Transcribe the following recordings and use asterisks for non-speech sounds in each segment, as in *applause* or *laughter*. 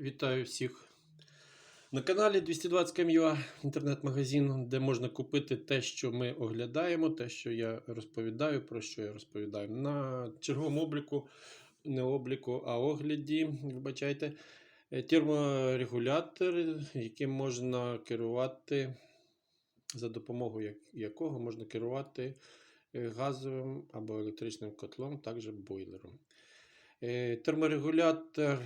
Вітаю всіх на каналі 220 КМЮА, інтернет-магазин, де можна купити те, що ми оглядаємо, те, що я розповідаю, про що я розповідаю. На черговому обліку, не обліку, а огляді, вибачайте, е, терморегулятор, яким можна керувати, за допомогою якого можна керувати е, газовим або електричним котлом, також бойлером. Е, Терморегулятор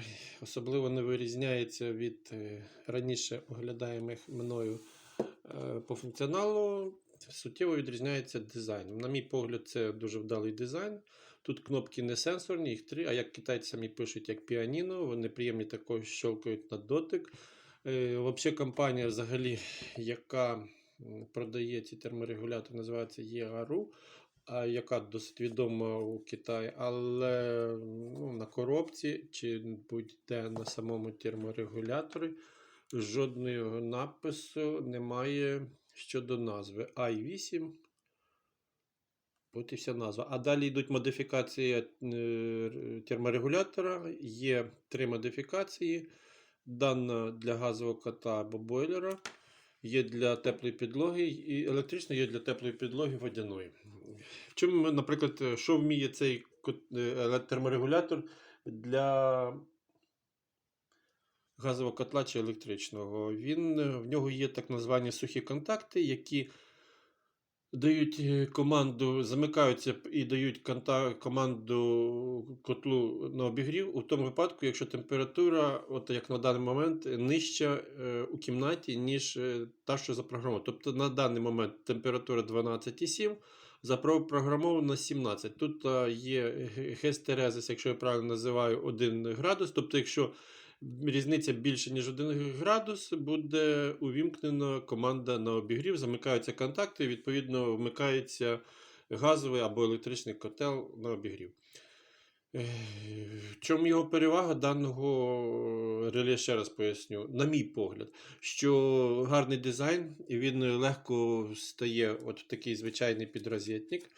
особливо не вирізняється від е, раніше оглядаємих мною е, по функціоналу. Суттєво відрізняється дизайном. На мій погляд, це дуже вдалий дизайн. Тут кнопки не сенсорні, їх три, а як китайці самі пишуть, як піаніно, вони приємні також щелкають на дотик. Взагалі, компанія, взагалі, яка продає ці терморегулятори, називається а, яка досить відома у Китаї, але ну, на коробці чи будь-де на самому терморегуляторі жодного напису немає щодо назви. i8. От і вся назва. А далі йдуть модифікації е, терморегулятора. Є три модифікації. Дана для газового кота або бойлера. Є для теплої підлоги і електрична є для теплої підлоги водяної. В чому, наприклад, що вміє цей е, терморегулятор для газового котла чи електричного? Він, е, в нього є так названі сухі контакти, які дають е, команду, замикаються і дають конта- команду котлу на обігрів у тому випадку, якщо температура, от як на даний момент, нижча е, у кімнаті, ніж е, та, що запрограмована. Тобто на даний момент температура 12,7, запрограмована 17. Тут е, є гестерезис, якщо я правильно називаю, 1 градус. Тобто, якщо різниця більше, ніж 1 градус, буде увімкнена команда на обігрів, замикаються контакти, і відповідно вмикається газовий або електричний котел на обігрів. Е, В чому його перевага даного реле, ще раз поясню, на мій погляд, що гарний дизайн, і він легко стає от в такий звичайний підрозетник.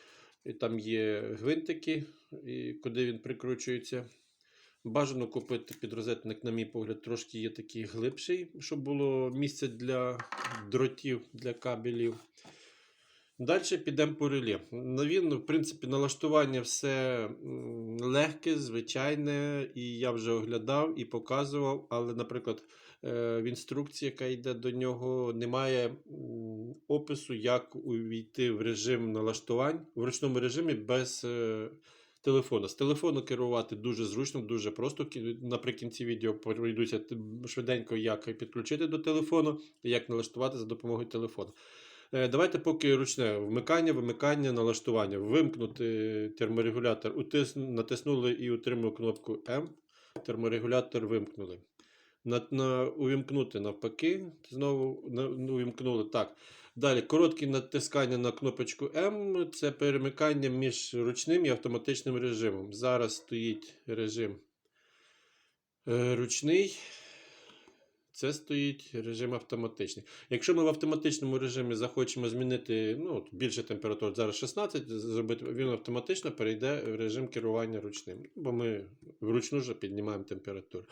І там є гвинтики, і куди він прикручується. Бажано купити підрозетник, на мій погляд, трошки є такий глибший, щоб було місце для дротів, для кабелів. Далі підемо по реле. Він, в принципі, налаштування все легке, звичайне, і я вже оглядав і показував, але, наприклад, е, в інструкції, яка йде до нього, немає опису, як увійти в режим налаштувань в ручному режимі без е, телефона. З телефону керувати дуже зручно, дуже просто. Наприкінці відео пройдуся швиденько, як підключити до телефону, як налаштувати за допомогою телефону. Е, Давайте поки ручне вмикання, вимикання, налаштування. Вимкнути терморегулятор. Натиснули і утримали кнопку М. Терморегулятор вимкнули. На, на, увімкнути навпаки. Знову на, ну, увімкнули. Так. Далі коротке натискання на кнопочку М. Це перемикання між ручним і автоматичним режимом. Зараз стоїть режим е, ручний. Це стоїть режим автоматичний. Якщо ми в автоматичному режимі захочемо змінити ну, більше температур, зараз 16, зробити, він автоматично перейде в режим керування ручним. Бо ми вручну вже піднімаємо температуру.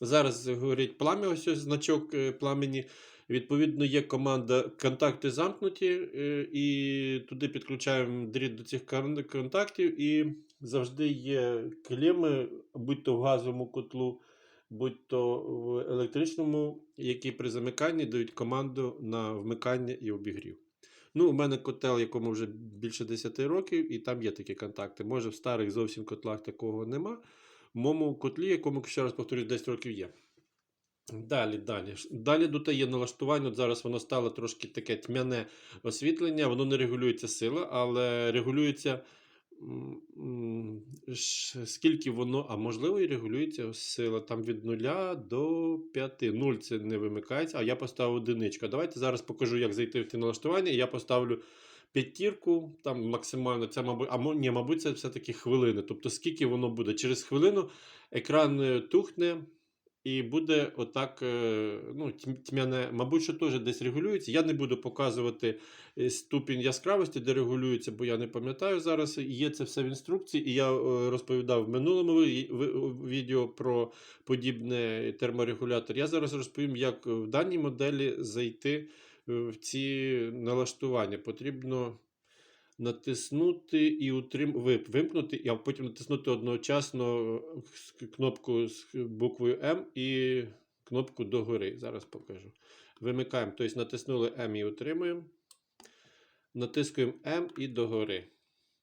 Зараз горить плам'я, ось ось значок е, пламені. Відповідно, є команда контакти замкнуті, е, і туди підключаємо дріт до цих контактів, і завжди є клеми, будь то в газовому котлу будь то в електричному, які при замиканні дають команду на вмикання і обігрів. Ну, у мене котел, якому вже більше 10 років, і там є такі контакти. Може, в старих зовсім котлах такого нема. В моєму котлі, якому, ще раз повторюю, 10 років є. Далі, далі. Далі тут є налаштування. От зараз воно стало трошки таке тьмяне освітлення, воно не регулюється сила, але регулюється скільки воно, а можливо, і регулюється сила там від 0 до 5. 0 це не вимикається, а я поставив одиничку. Давайте зараз покажу, як зайти в ті налаштування. Я поставлю п'ятірку, там максимально це, мабуть, а ні, мабуть, це все-таки хвилини. Тобто, скільки воно буде. Через хвилину екран е, тухне. І буде отак, е, ну, тьмяне, мабуть, що теж десь регулюється. Я не буду показувати е, ступінь яскравості, де регулюється, бо я не пам'ятаю зараз. Є це все в інструкції, і я е, розповідав в минулому відео про подібне терморегулятор. Я зараз розповім, як в даній моделі зайти в ці налаштування. Потрібно натиснути і утрим... вимкнути, а потім натиснути одночасно е, кнопку з буквою М і кнопку догори. Зараз покажу. Вимикаємо, тобто натиснули М і утримуємо. Натискуємо М і догори.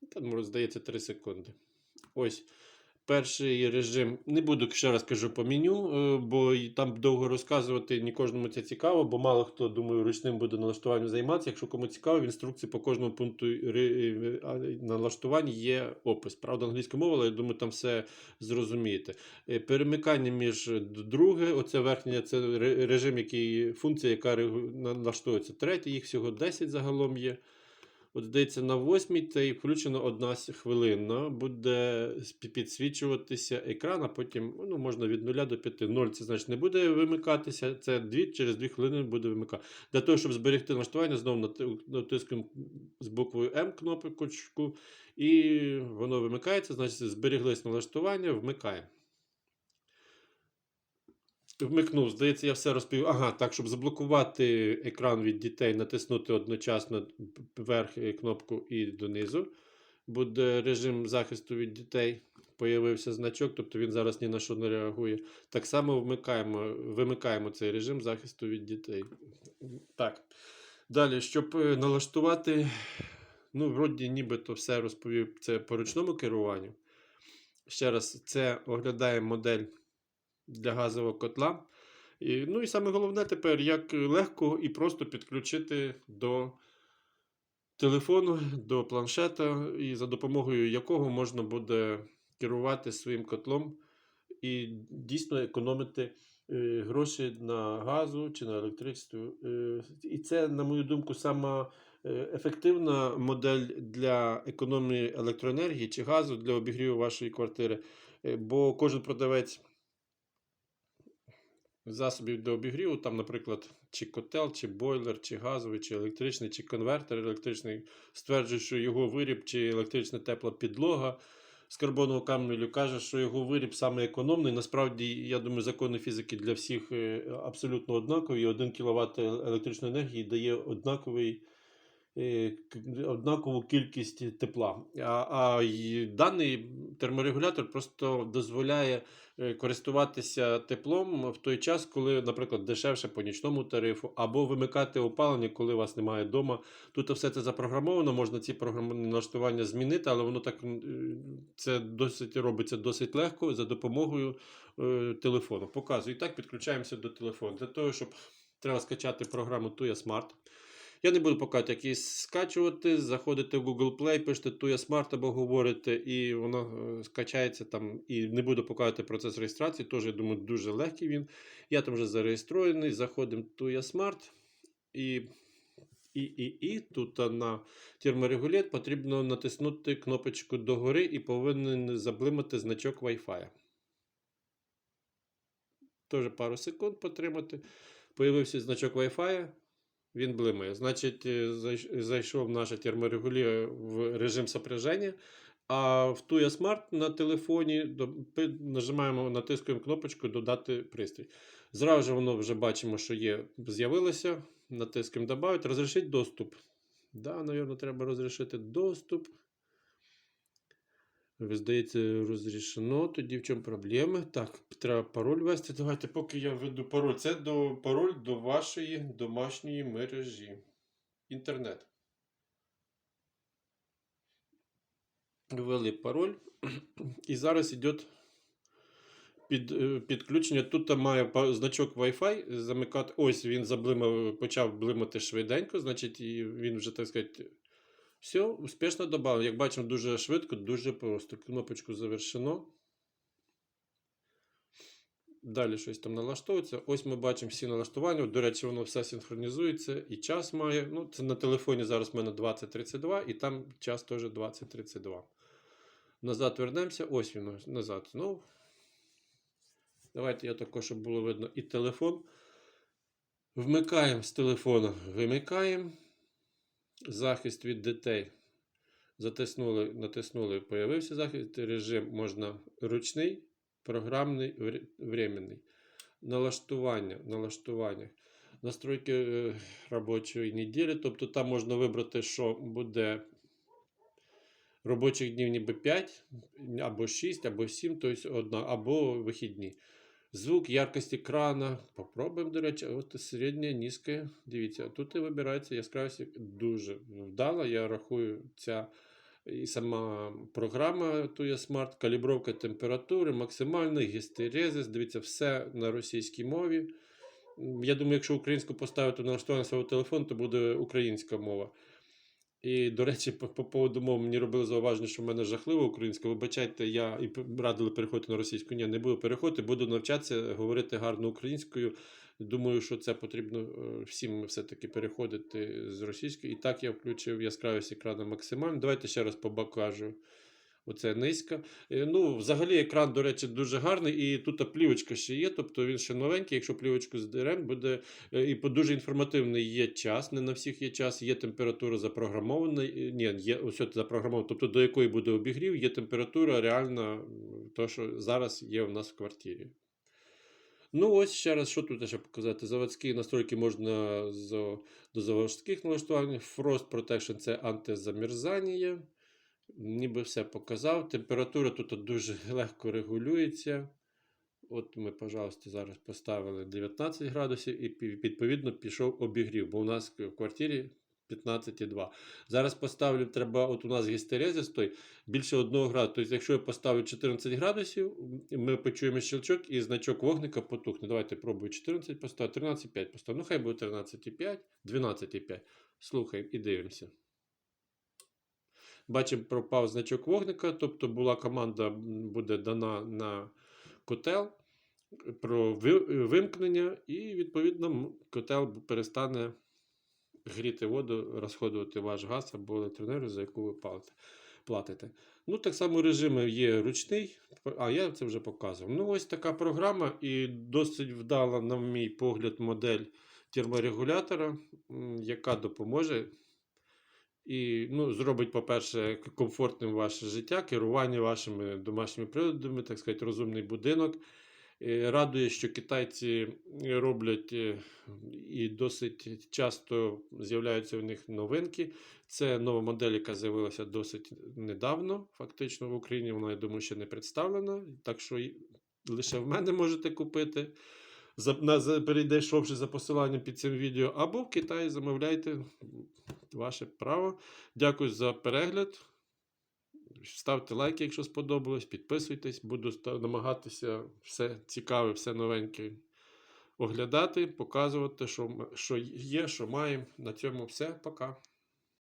Там, здається, 3 секунди. Ось. Перший режим. Не буду ще раз кажу по меню, е, бо там довго розказувати не кожному це цікаво, бо мало хто, думаю, ручним буде налаштуванням займатися. Якщо кому цікаво, в інструкції по кожному пункту ре- налаштувань є опис. Правда, англійська мова, але я думаю, там все зрозумієте. Е, Перемикання між друге, оце верхнє, це ре- режим, який функція, яка налаштовується. Третє, їх всього 10 загалом є. От здається, на восьмій це включено одна хвилина. Буде підсвічуватися екран, а потім ну, можна від 0 до 5. 0 це значить не буде вимикатися. Це 2, через 2 хвилини буде вимикати. Для того, щоб зберегти налаштування, знову нати- натискуємо з буквою М кнопочку, і воно вимикається. Значить, зберіглись налаштування, вмикаємо. Вмикнув, здається, я все розповів. Ага, так, щоб заблокувати екран від дітей, натиснути одночасно вверх кнопку і донизу. Буде режим захисту від дітей. Появився значок, тобто він зараз ні на що не реагує. Так само вмикаємо, вимикаємо цей режим захисту від дітей. Так. Далі, щоб е, налаштувати, ну, вроді, нібито все розповів це по ручному керуванню. Ще раз, це оглядаємо модель для газового котла. І, ну і саме головне тепер, як легко і просто підключити до телефону, до планшета, і за допомогою якого можна буде керувати своїм котлом і дійсно економити е, гроші на газу чи на електричестві. Е, і це, на мою думку, сама е, ефективна модель для економії електроенергії чи газу для обігріву вашої квартири. Бо кожен продавець засобів для обігріву, там, наприклад, чи котел, чи бойлер, чи газовий, чи електричний, чи конвертер електричний, стверджує, що його виріб чи електрична тепла підлога з карбонового камелю каже, що його виріб саме економний. Насправді, я думаю, закони фізики для всіх е, абсолютно однакові. 1 кВт електричної енергії дає однаковий. Е, Однакову кількість тепла. А, а даний терморегулятор просто дозволяє е, користуватися теплом в той час, коли, наприклад, дешевше по нічному тарифу, або вимикати опалення, коли вас немає вдома. Тут все це запрограмовано, можна ці програмні налаштування змінити, але воно так е, це досить робиться досить легко за допомогою е, телефону. Показую. І так підключаємося до телефону. Для того, щоб треба скачати програму Tuya Smart. Я не буду показувати, як скачувати. Заходите в Google Play, пишете Tuya Smart або говорите, і воно е, скачається там. І не буду показувати процес реєстрації. Теж, я думаю, дуже легкий він. Я там вже зареєстрований. Заходимо в Tuya Smart. І, і, і, і тут на терморегулет потрібно натиснути кнопочку догори і повинен заблимати значок Wi-Fi. Теж пару секунд потримати. Появився значок Wi-Fi. Він блимає. Значить, е, зайшов наш терморегулія в режим сопряження. А в Tuya Smart на телефоні нажимаємо, натискуємо кнопочку Додати пристрій. Зразу ж воно вже бачимо, що є, з'явилося. Натискаємо Добавити. Розрішить доступ. Да, напевно, треба розрішити доступ. Здається, розрішено. Тоді в чому проблема? Так, треба пароль ввести. Давайте, поки я введу пароль. Це до, пароль до вашої домашньої мережі. Інтернет. Ввели пароль. І зараз йде під, е, підключення. Тут має значок Wi-Fi замикати. Ось він заблимав, почав блимати швиденько, значить, він вже, так сказати, все, успішно додав. Як бачимо, дуже швидко, дуже просто. Кнопочку завершено. Далі щось там налаштовується. Ось ми бачимо всі налаштування. До речі, воно все синхронізується і час має. Ну, це на телефоні зараз в мене 2032, і там час теж 2032. Назад вернемося. Ось він назад. Знову. Давайте я також, щоб було видно і телефон. Вмикаємо з телефона, вимикаємо. Захист від дітей. Затиснули, натиснули, появився захист. Режим можна ручний, програмний, временний. Налаштування. Налаштування. Настройки е, робочої неділі. Тобто там можна вибрати, що буде робочих днів ніби 5, або 6, або 7, тобто одна, або вихідні. Звук, яркость екрана. Попробуємо, до речі, от середнє, низьке. Дивіться, тут і вибирається яскравість дуже вдала. Я рахую, ця і сама програма Tuya Smart, калібровка температури, максимальний гістерезис. Дивіться, все на російській мові. Я думаю, якщо українську поставити на налаштування свого телефону, то буде українська мова. І, до речі, по, по поводу мов мені робили зауваження, що в мене жахлива українська. Вибачайте, я і радили переходити на російську. Ні, не буду переходити, буду навчатися говорити гарно українською. Думаю, що це потрібно е, всім все-таки переходити з російської. І так я включив яскравість екрану максимально. Давайте ще раз покажу. Оце низько. Е, Ну, взагалі, екран, до речі, дуже гарний, і тут плівочка ще є, тобто він ще новенький. Якщо плівочку здеремо, буде Е, І дуже інформативний є час, не на всіх є час, є температура запрограмована. е, Ні, є ось запрограмована, тобто до якої буде обігрів, є температура реальна, то, що зараз є у нас в квартирі. Ну, ось ще раз, що тут ще показати? Заводські настройки можна з, до заводських налаштувань. Frost Protection це антизамерзання. Ніби все показав. Температура тут дуже *laughs* легко регулюється. От ми, пожалуйста, зараз поставили 19 градусів і відповідно пішов обігрів, бо у нас в квартирі 15,2. Зараз поставлю, треба, от у нас гістерезис той більше 1 градуса. Тобто, якщо я поставлю 14 градусів, ми почуємо щелчок і значок вогника потухне. Давайте пробую 14 поставити, 13,5 поставити. Ну, хай буде 13,5, 12,5. Слухаємо і дивимося. Бачимо, пропав значок вогника, тобто була команда буде дана на котел про вимкнення, і відповідно котел перестане гріти воду, розходувати ваш газ або електроенергію, за яку ви платите. Ну, так само режим є ручний, а я це вже показував. Ну, ось така програма, і досить вдала, на мій погляд, модель терморегулятора, яка допоможе і ну, зробить, по-перше, комфортним ваше життя, керування вашими домашніми приладами, так сказати, розумний будинок. Е, Радує, що китайці роблять е, і досить часто з'являються в них новинки. Це нова модель, яка з'явилася досить недавно, фактично в Україні. Вона, я думаю, ще не представлена. Так що лише в мене можете купити, за, на, за, перейшовши за посиланням під цим відео, або в Китаї замовляйте ваше право. Дякую за перегляд. Ставте лайки, якщо сподобалось, підписуйтесь, буду намагатися все цікаве, все новеньке оглядати, показувати, що, що є, що маємо. На цьому все. Пока.